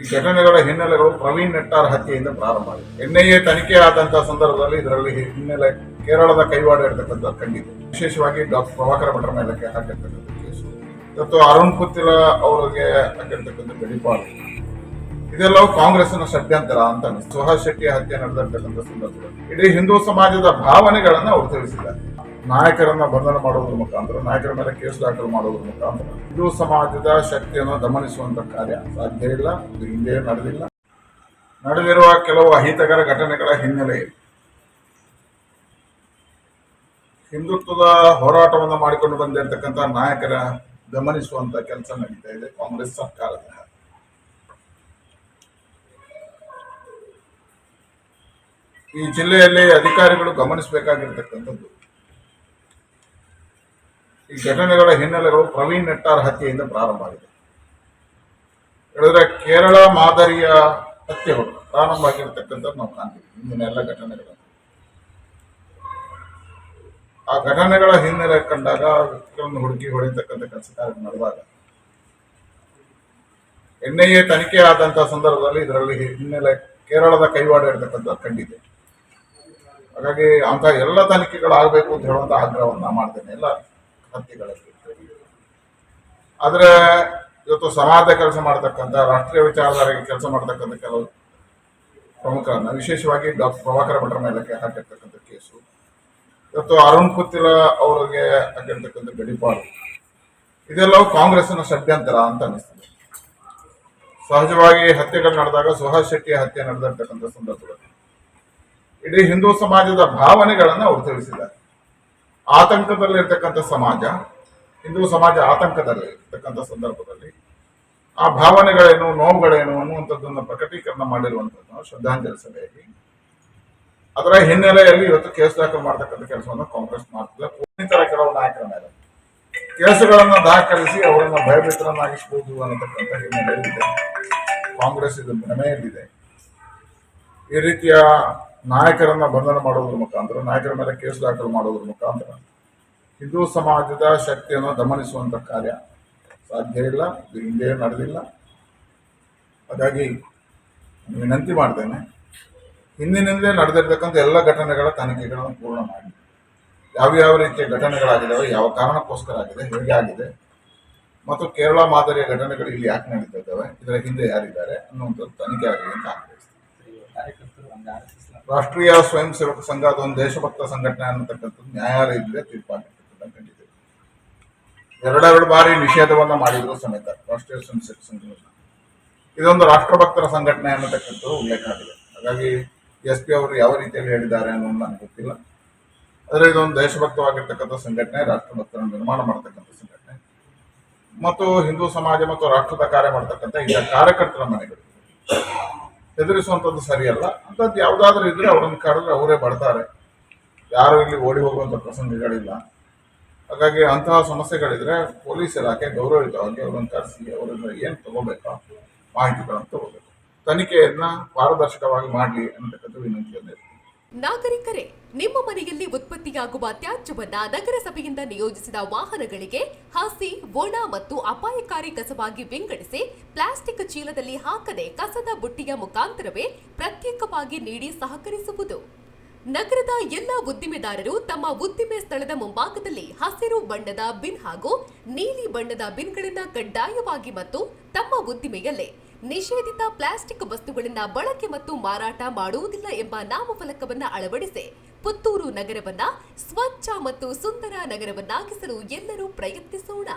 ಈ ಘಟನೆಗಳ ಹಿನ್ನೆಲೆಗಳು ಪ್ರವೀಣ್ ನೆಟ್ಟಾರ್ ಹತ್ಯೆಯಿಂದ ಪ್ರಾರಂಭ ಆಗಿದೆ. ಎನ್ಐಎ ತನಿಖೆ ಆದಂತಹ ಸಂದರ್ಭದಲ್ಲಿ ಇದರಲ್ಲಿ ಹಿನ್ನೆಲೆ ಕೇರಳದ ಕೈವಾಡ ಇರತಕ್ಕಂಥ ಕಂಡಿದೆ ವಿಶೇಷವಾಗಿ ಡಾಕ್ಟರ್ ಪ್ರಭಾಕರ ಭಟ್ರ ಮೇಲಕ್ಕೆ ಹಾಕಿರ್ತಕ್ಕಂಥ ಕೇಸು. ಇವತ್ತು ಅರುಣ್ ಪುತ್ತಿಲ ಅವರಿಗೆ ಹಾಕಿರ್ತಕ್ಕಂಥ ಗಡಿಪಾಡು ಇದೆಲ್ಲವೂ ಕಾಂಗ್ರೆಸ್ನ ಷಡ್ಯಂತರ ಅಂತ ಸುಹಾಸ್ ಶೆಟ್ಟಿ ಹತ್ಯೆ ನಡೆದಿರ್ತಕ್ಕಂಥ ಸಂದರ್ಭದಲ್ಲಿ. ಇಡೀ ಹಿಂದೂ ಸಮಾಜದ ಭಾವನೆಗಳನ್ನ ಅವರು ತಿಳಿಸಿದ್ದಾರೆ. ನಾಯಕರನ್ನ ಬಂಧನ ಮಾಡೋದ್ರ ಮುಖಾಂತರ, ನಾಯಕರ ಮೇಲೆ ಕೇಸ್ ದಾಖಲು ಮಾಡೋದ್ರ ಮುಖಾಂತರ ಇದು ಸಮಾಜದ ಶಕ್ತಿಯನ್ನು ದಮನಿಸುವಂತ ಕಾರ್ಯ ಸಾಧ್ಯ ಇಲ್ಲ, ಇದು ಹಿಂದೆ ನಡೆದಿಲ್ಲ. ನಡೆದಿರುವ ಕೆಲವು ಅಹಿತಕರ ಘಟನೆಗಳ ಹಿನ್ನೆಲೆ. ಹಿಂದುತ್ವದ ಹೋರಾಟವನ್ನು ಮಾಡಿಕೊಂಡು ಬಂದಿರತಕ್ಕಂಥ ನಾಯಕರ ಗಮನಿಸುವಂತ ಕೆಲಸ ನಡೀತಾ ಇದೆ ಕಾಂಗ್ರೆಸ್ ಸರ್ಕಾರದ ಈ ಜಿಲ್ಲೆಯಲ್ಲಿ ಅಧಿಕಾರಿಗಳು ಗಮನಿಸಬೇಕಾಗಿರ್ತಕ್ಕಂಥದ್ದು ಈ ಘಟನೆಗಳ ಹಿನ್ನೆಲೆಗಳು ಪ್ರವೀಣ್ ನೆಟ್ಟಾರ್ ಹತ್ಯೆಯಿಂದ ಪ್ರಾರಂಭ ಆಗಿದೆ. ಹೇಳಿದ್ರೆ ಕೇರಳ ಮಾದರಿಯ ಹತ್ಯೆಗಳು ಪ್ರಾರಂಭ ಆಗಿರ್ತಕ್ಕಂಥದ್ದು ನಾವು ಕಾಣ್ತೀವಿ. ಇಂದಿನ ಎಲ್ಲ ಘಟನೆಗಳು. ಆ ಘಟನೆಗಳ ಹಿನ್ನೆಲೆ ಕಂಡಾಗ ವ್ಯಕ್ತಿಗಳನ್ನು ಹುಡುಕಿ ಹೊಡೆಯತಕ್ಕಂಥ ಕೆಲಸ ಕಾರ್ಯ ನಡೆದಾಗ ಎನ್ಐಎ ತನಿಖೆ ಆದಂತಹ ಸಂದರ್ಭದಲ್ಲಿ ಇದರಲ್ಲಿ ಹಿನ್ನೆಲೆ ಕೇರಳದ ಕೈವಾಡ ಇರತಕ್ಕಂಥ ಕಂಡಿದೆ. ಹಾಗಾಗಿ ಅಂತ ಎಲ್ಲ ತನಿಖೆಗಳಾಗಬೇಕು ಅಂತ ಹೇಳುವಂತ ಆಗ್ರಹವನ್ನು ಮಾಡ್ತೇನೆ. ಎಲ್ಲ ಹತ್ಯೆಗಳಲ್ಲಿ ಆದ್ರೆ ಇವತ್ತು ಸಮಾಜ ಕೆಲಸ ಮಾಡತಕ್ಕಂಥ, ರಾಷ್ಟ್ರೀಯ ವಿಚಾರಧಾರೆಗೆ ಕೆಲಸ ಮಾಡತಕ್ಕಂಥ ಕೆಲವು ಪ್ರಮುಖರನ್ನ, ವಿಶೇಷವಾಗಿ ಡಾಕ್ಟರ್ ಪ್ರಭಾಕರ ಭಟ್ರ ಮೇಲಕ್ಕೆ ಹಾಕಿರ್ತಕ್ಕಂಥ ಕೇಸು. ಇವತ್ತು ಅರುಣ್ ಕುತ್ತಿಲ ಅವರಿಗೆ ಹಾಕಿರ್ತಕ್ಕಂಥ ಗಡಿಪಾಡು. ಇದೆಲ್ಲವೂ ಕಾಂಗ್ರೆಸ್ನ ಷಡ್ಯಂತರ ಅಂತ ಅನಿಸ್ತದೆ ಸಹಜವಾಗಿ ಹತ್ಯೆಗಳು ನಡೆದಾಗ ಸುಹಾಸ್ ಶೆಟ್ಟಿ ಹತ್ಯೆ ನಡೆದಿರ್ತಕ್ಕಂಥ ಸಂದರ್ಭದಲ್ಲಿ. ಇಡೀ ಹಿಂದೂ ಸಮಾಜದ ಭಾವನೆಗಳನ್ನ ಅವರು ತಿಳಿಸಿದ್ದಾರೆ. ಆತಂಕದಲ್ಲಿರ್ತಕ್ಕಂಥ ಸಮಾಜ, ಹಿಂದೂ ಸಮಾಜ ಆತಂಕದಲ್ಲಿ ಇರ್ತಕ್ಕಂಥ ಸಂದರ್ಭದಲ್ಲಿ ಆ ಭಾವನೆಗಳೇನು, ನೋವುಗಳೇನು ಅನ್ನುವಂಥದ್ದನ್ನು ಪ್ರಕಟೀಕರಣ ಮಾಡಿರುವಂಥದ್ದು ಶ್ರದ್ಧಾಂಜಲಿ ಸಭೆಯಲ್ಲಿ, ಅದರ ಹಿನ್ನೆಲೆಯಲ್ಲಿ ಇವತ್ತು ಕೇಸ್ ದಾಖಲು ಮಾಡ್ತಕ್ಕಂಥ ಕೆಲಸವನ್ನು ಕಾಂಗ್ರೆಸ್ ಮಾಡ್ತದೆ. ಇನ್ನಿತರ ಕೆಲವು ನಾಯಕರ ಮೇಲೆ ಕೇಸುಗಳನ್ನು ದಾಖಲಿಸಿ ಅವರನ್ನು ಭಯಭೀತರನ್ನಾಗಿಸಬಹುದು ಅನ್ನತಕ್ಕಂಥ ಹಿನ್ನೆಲೆಯಲ್ಲಿದೆ. ಕಾಂಗ್ರೆಸ್ ಇದು ಭ್ರಮೆಯಲ್ಲಿದೆ ಈ ರೀತಿಯ ನಾಯಕರನ್ನ ಬಂಧನ ಮಾಡುವುದರ ಮುಖಾಂತರ, ನಾಯಕರ ಮೇಲೆ ಕೇಸ್ ದಾಖಲು ಮಾಡೋದ್ರ ಮುಖಾಂತರ ಹಿಂದೂ ಸಮಾಜದ ಶಕ್ತಿಯನ್ನು ದಮನಿಸುವಂತ ಕಾರ್ಯ ಸಾಧ್ಯ ಇಲ್ಲ, ಇದು ಹಿಂದೆ ನಡೆದಿಲ್ಲ. ಹಾಗಾಗಿ ವಿನಂತಿ ಮಾಡ್ತೇನೆ, ಹಿಂದಿನಿಂದಲೇ ನಡೆದಿರ್ತಕ್ಕಂಥ ಎಲ್ಲ ಘಟನೆಗಳ ತನಿಖೆಗಳನ್ನು ಪೂರ್ಣ ಮಾಡಿ. ಯಾವ್ಯಾವ ರೀತಿಯ ಘಟನೆಗಳಾಗಿದ್ದಾವೆ, ಯಾವ ಕಾರಣಕ್ಕೋಸ್ಕರ ಆಗಿದೆ, ಹೇಗೆ ಆಗಿದೆ, ಮತ್ತು ಕೇರಳ ಮಾದರಿಯ ಘಟನೆಗಳು ಇಲ್ಲಿ ಯಾಕೆ ನಡೀತಾ ಇದ್ದಾವೆ, ಇದರ ಹಿಂದೆ ಯಾರಿದ್ದಾರೆ ಅನ್ನುವಂಥದ್ದು ತನಿಖೆ ಆಗಲಿ ಅಂತ ಆಗ್ರಹಿಸ್ತೀನಿ. ರಾಷ್ಟ್ರೀಯ ಸ್ವಯಂ ಸೇವಕ ಸಂಘ ಅದೊಂದು ದೇಶಭಕ್ತ ಸಂಘಟನೆ ಅನ್ನತಕ್ಕಂಥದ್ದು ನ್ಯಾಯಾಲಯದಲ್ಲಿ ತೀರ್ಪಾಗಿರ್ತಕ್ಕಂಥ ಎರಡೆರಡು ಬಾರಿ ನಿಷೇಧವನ್ನ ಮಾಡಿದ್ರು ಸಮೇತ ರಾಷ್ಟ್ರೀಯ ಸ್ವಯಂ ಸೇವಕ ಸಂಘ ಇದೊಂದು ರಾಷ್ಟ್ರಭಕ್ತರ ಸಂಘಟನೆ ಅನ್ನತಕ್ಕಂಥದ್ದು ಉಲ್ಲೇಖ ಆಗಿದೆ. ಹಾಗಾಗಿ ಎಸ್ ಪಿ ಅವರು ಯಾವ ರೀತಿಯಲ್ಲಿ ಹೇಳಿದ್ದಾರೆ ಅನ್ನೋದು ನನಗೆ ಗೊತ್ತಿಲ್ಲ. ಆದರೆ ಇದೊಂದು ದೇಶಭಕ್ತವಾಗಿರ್ತಕ್ಕಂಥ ಸಂಘಟನೆ ರಾಷ್ಟ್ರಭಕ್ತರನ್ನು ನಿರ್ಮಾಣ ಮಾಡತಕ್ಕಂಥ ಸಂಘಟನೆ. ಮತ್ತು ಹಿಂದೂ ಸಮಾಜ ಮತ್ತು ರಾಷ್ಟ್ರದ ಕಾರ್ಯ ಮಾಡತಕ್ಕಂಥ ಈಗ ಕಾರ್ಯಕರ್ತರ ಮನೆಗಳು. ಹೆದರಿಸುವಂಥದ್ದು ಸರಿಯಲ್ಲ. ಅಂಥದ್ದು ಯಾವುದಾದ್ರೂ ಇದ್ರೆ ಅವರನ್ನು ಕರೆದ್ರೆ ಅವರೇ ಬರ್ತಾರೆ ಯಾರು ಇಲ್ಲಿ ಓಡಿ ಹೋಗುವಂಥ ಪ್ರಸಂಗಗಳಿಲ್ಲ. ಹಾಗಾಗಿ ಅಂತಹ ಸಮಸ್ಯೆಗಳಿದ್ರೆ ಪೊಲೀಸ್ ಇಲಾಖೆ ಗೌರವಯುತವಾಗಿ ಅವರನ್ನು ಕರೆಸಿ, ಅವರಿಂದ ಏನು ತಗೋಬೇಕಾ, ಮಾಹಿತಿಗಳನ್ನು ತಗೋಬೇಕು. ತನಿಖೆಯನ್ನು ಪಾರದರ್ಶಕವಾಗಿ ಮಾಡಲಿ ಅನ್ನತಕ್ಕಂಥ ವಿನಂತಿಯನ್ನು ನಾಗರಿಕರೇ, ನಿಮ್ಮ ಮನೆಯಲ್ಲಿ ಉತ್ಪತ್ತಿಯಾಗುವ ತ್ಯಾಜ್ಯವನ್ನ ನಗರಸಭೆಯಿಂದ ನಿಯೋಜಿಸಿದ ವಾಹನಗಳಿಗೆ ಹಸಿ, ಒಣ ಮತ್ತು ಅಪಾಯಕಾರಿ ಕಸವಾಗಿ ವಿಂಗಡಿಸಿ ಪ್ಲಾಸ್ಟಿಕ್ ಚೀಲದಲ್ಲಿ ಹಾಕದೆ ಕಸದ ಬುಟ್ಟಿಯ ಮುಖಾಂತರವೇ ಪ್ರತ್ಯೇಕವಾಗಿ ನೀಡಿ ಸಹಕರಿಸುವುದು. ನಗರದ ಎಲ್ಲ ಉದ್ದಿಮೆದಾರರು ತಮ್ಮ ಉದ್ದಿಮೆ ಸ್ಥಳದ ಮುಂಭಾಗದಲ್ಲಿ ಹಸಿರು ಬಣ್ಣದ ಬಿನ್ ಹಾಗೂ ನೀಲಿ ಬಣ್ಣದ ಬಿನ್ಗಳನ್ನು ಕಡ್ಡಾಯವಾಗಿ ಮತ್ತು ತಮ್ಮ ಉದ್ದಿಮೆಯಲ್ಲೇ ನಿಷೇಧಿತ ಪ್ಲಾಸ್ಟಿಕ್ ವಸ್ತುಗಳನ್ನ ಬಳಕೆ ಮತ್ತು ಮಾರಾಟ ಮಾಡುವುದಿಲ್ಲ ಎಂಬ ನಾಮಫಲಕವನ್ನ ಅಳವಡಿಸಿ ಪುತ್ತೂರು ನಗರವನ್ನ ಸ್ವಚ್ಛ ಮತ್ತು ಸುಂದರ ನಗರವನ್ನಾಗಿಸಲು ಎಲ್ಲರೂ ಪ್ರಯತ್ನಿಸೋಣ.